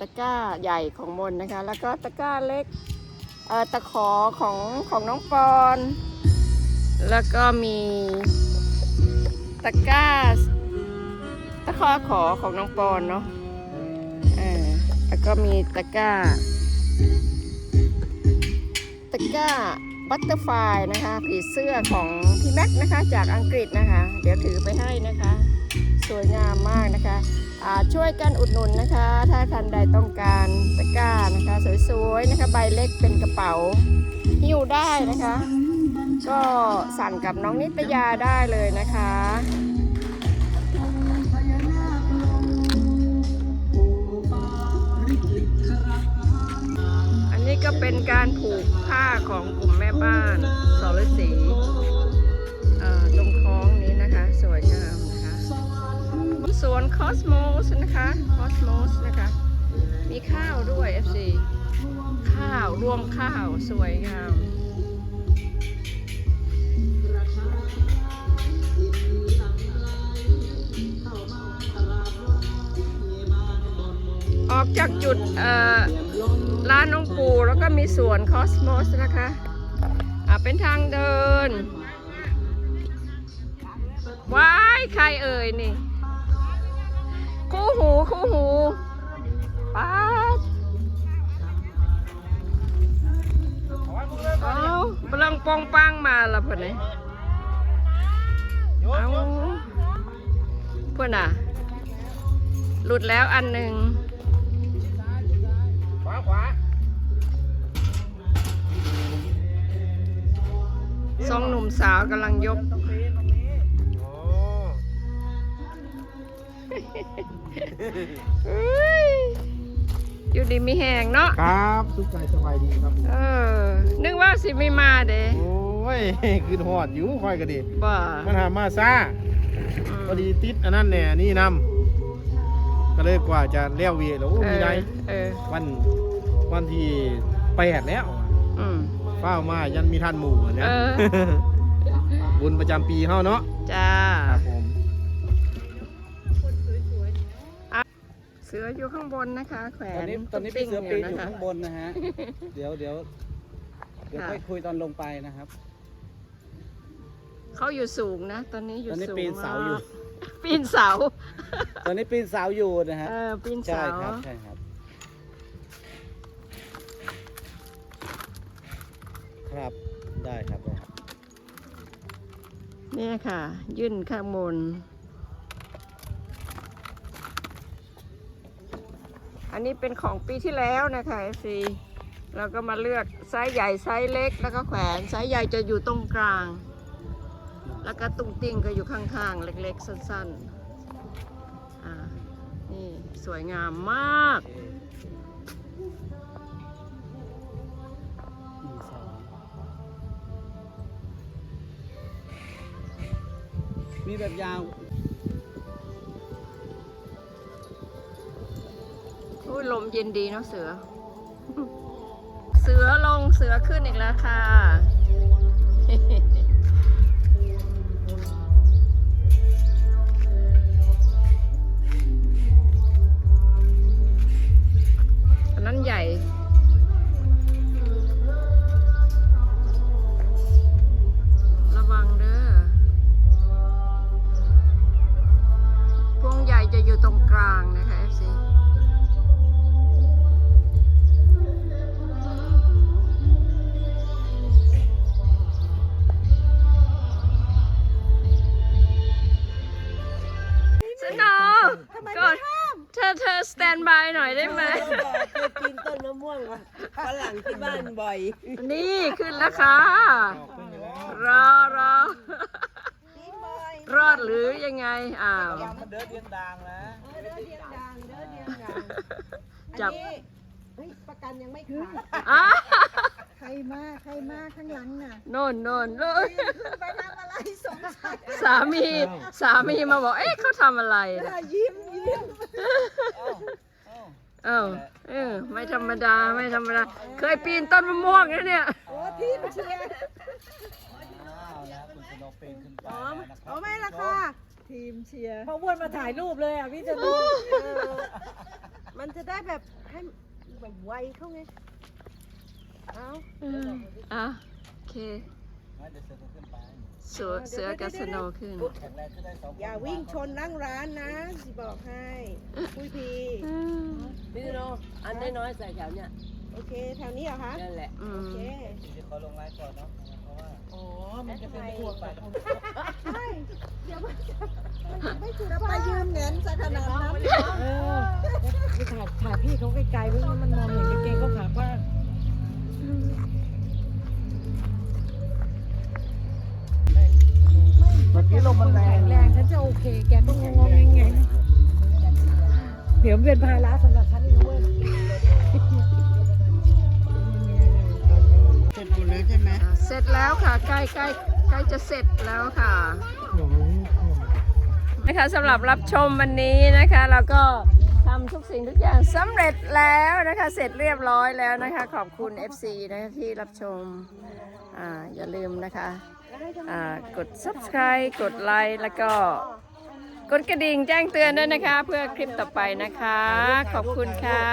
ตะกร้าใหญ่ของมนนะคะ แล้วก็ตะกร้าเล็กตะขอของของน้องปอน แล้วก็มีตะกร้าตะขอขอของน้องปอนเนาะแล้วก็มีตะกร้า ตะกร้าบัตเตอร์ไฟนะคะ ผีเสื้อของพี่แม็กนะคะ จากอังกฤษนะคะ เดี๋ยวถือไปให้นะคะ สวยงามมากนะคะช่วยกันอุดหนุนนะคะ ถ้าท่านใดต้องการตะกร้านะคะสวยๆนะคะใบเล็กเป็นกระเป๋าหิ้วได้นะคะ ก็สั่งกับน้องนิตยาได้เลยนะคะอันนี้ก็เป็นการผูกผ้าของกลุ่มแม่บ้านสรศรี สวนคอสโมสนะคะคอสโมสนะคะ มีข้าวด้วย FC ข้าวรวมข้าวสวยงามออกจากจุดร้านน้องปูแล้วก็มีสวนคอสโมสนะคะเป็นทางเดิน ว้าย ใครเอ่ยนี่ คู่หู คู่หูป๊าดเอาพลังปองปังมาและเพื่อนนี่เอาเพื่อนอะ หลุดแล้วอันหนึ่งขวาขวาสองหนุ่มสาวกำลังยก อ้ยอยู่ดีมีแหงเนาะ ครับสุขใจสบายดีครับเออ นึกว่าสิไม่มาเด้โอ้ยคือหอดอยู่ค่อยก็ดีบ่มันหามาซ่าพอดีติดอันนั้นแน่นี่นำก็เลยกว่าจะเลี้ยวเวียแล้วโอ้เอมีอได้เออวันวันที่แปดแล้วอืม เฝ้ามายันมีท่านหมู่อะเนี่ยเออ บุญประจำปีเฮาเนาะจ้า เสืออยู่ข้างบนนะคะ แขวตอนนนี้ตอนนี้ตุ๊พี่กเสือปีนนะอยู่คะข้างบนนะฮะ เดี๋ยวเดี๋ยวเดี๋ยวค่ะค่อยคุยตอนลงไปนะครับ เขาอยู่สูงนะ ตอนนี้อยู่ตอนนี้สูงปีนเสาอยู่มกปีนเสา ตอนนี้ปีนเสาอยู่นะฮะเออปีนใช่เสาครับใช่ครับ ครับได้ครับได้ครับ เนี่ยค่ะ ยื่นข้างบน อันนี้เป็นของปีที่แล้วนะคะ FC เราก็มาเลือกไซส์ใหญ่ไซส์เล็กแล้วก็แขวนไซส์ใหญ่จะอยู่ตรงกลาง แล้วก็ตุ้งติ้งก็อยู่ข้างๆ เล็กๆ สั้นๆอ่านี่สวยงามมากมีแบบยาว ลมเย็นดีเนาะเสือ เสือลงเสือขึ้นอีกแล้วค่ะ อันนั้นใหญ่ระวังเด้อพวงใหญ่จะอยู่ตรงกลางนะคะ สแตนบายหน่อยได้ไหมเคยปีนต้นมะม่วงฝรั่งที่บ้านบ่อย นี่ขึ้นแล้วค่ะ รอรอรอดหรือยังไง อ้าว มันเดินเดียงดังนะจับเฮ้ยประกันยังไม่ขาดอ้าใครมาใครมาข้างหลังน่ะโน่นโน่นโน่นไปทำอะไรสงสัยสามีสามีมาบอกเอ๊ะเขาทำอะไรนะยิ้มยิ้มเอ้าเออไม่ธรรมดาไม่ธรรมดา เคยปีนต้นมะม่วงนะเนี่ย โอ้ทีมเชียร์อ้าวแล้วคุณชนกปีนขึ้นไปนะครัเอาไหมล่ะค่ะ ทีมเชียร์พอวนมาถ่ายรูปเลยอะพี่จะดูมมันจะได้แบบให้แบบไวเข้าไง เอาอะโอเค ไม่เดี๋ยวเสือขึ้นไปเสือเสือกับสโนว์ขึ้น แข็งแรงขึ้นได้สองคนอย่าวิ่งชนนั่งร้านนะสิบอกให้คุยพีพี่โนอันน้อยๆใส่แถวเนี้ยโอเคแถวนี้เหรอคะนั่นแหละอืโอมเคจริงๆเขาลงไลน์ก่อนเนาะเพราะว่าอ๋อมันจะเป็นพวกไปแล้วใช่เดี๋ยวมันจะมันจะไม่ถูกไปยืมเงินซะขนาดนั้นเออไปถ่ายถ่ายพี่เขาไกลๆเพราะว่ามันมองเห็นกางเกงเขาขาผ้ เมื่อกี้ลมมันแรแข็งงแรงฉันจะโอเค แกก็งงๆแงงๆเดี๋ยวมันเป็นภาระสำหรับฉันอีกนะเว้ยเสร็จหมดแล้วใช่ไหมอะเสร็จแล้วค่ะ ใกล้ใกล้ใกล้จะเสร็จแล้วค่ะนะคะสำหรับรับชมวันนี้นะคะเราก็ทำทุกสิ่งทุกอย่างสำเร็จแล้วนะคะ เสร็จเรียบร้อยแล้วนะคะ ขอบคุณ FC นะคะที่รับชม อ่าอย่าลืมนะคะอ่า กด subscribe กดไลค์แล้วก็กดกระดิ่งแจ้งเตือนด้วยนะคะ เพื่อคลิปต่อไปนะคะ ขอบคุณค่ะ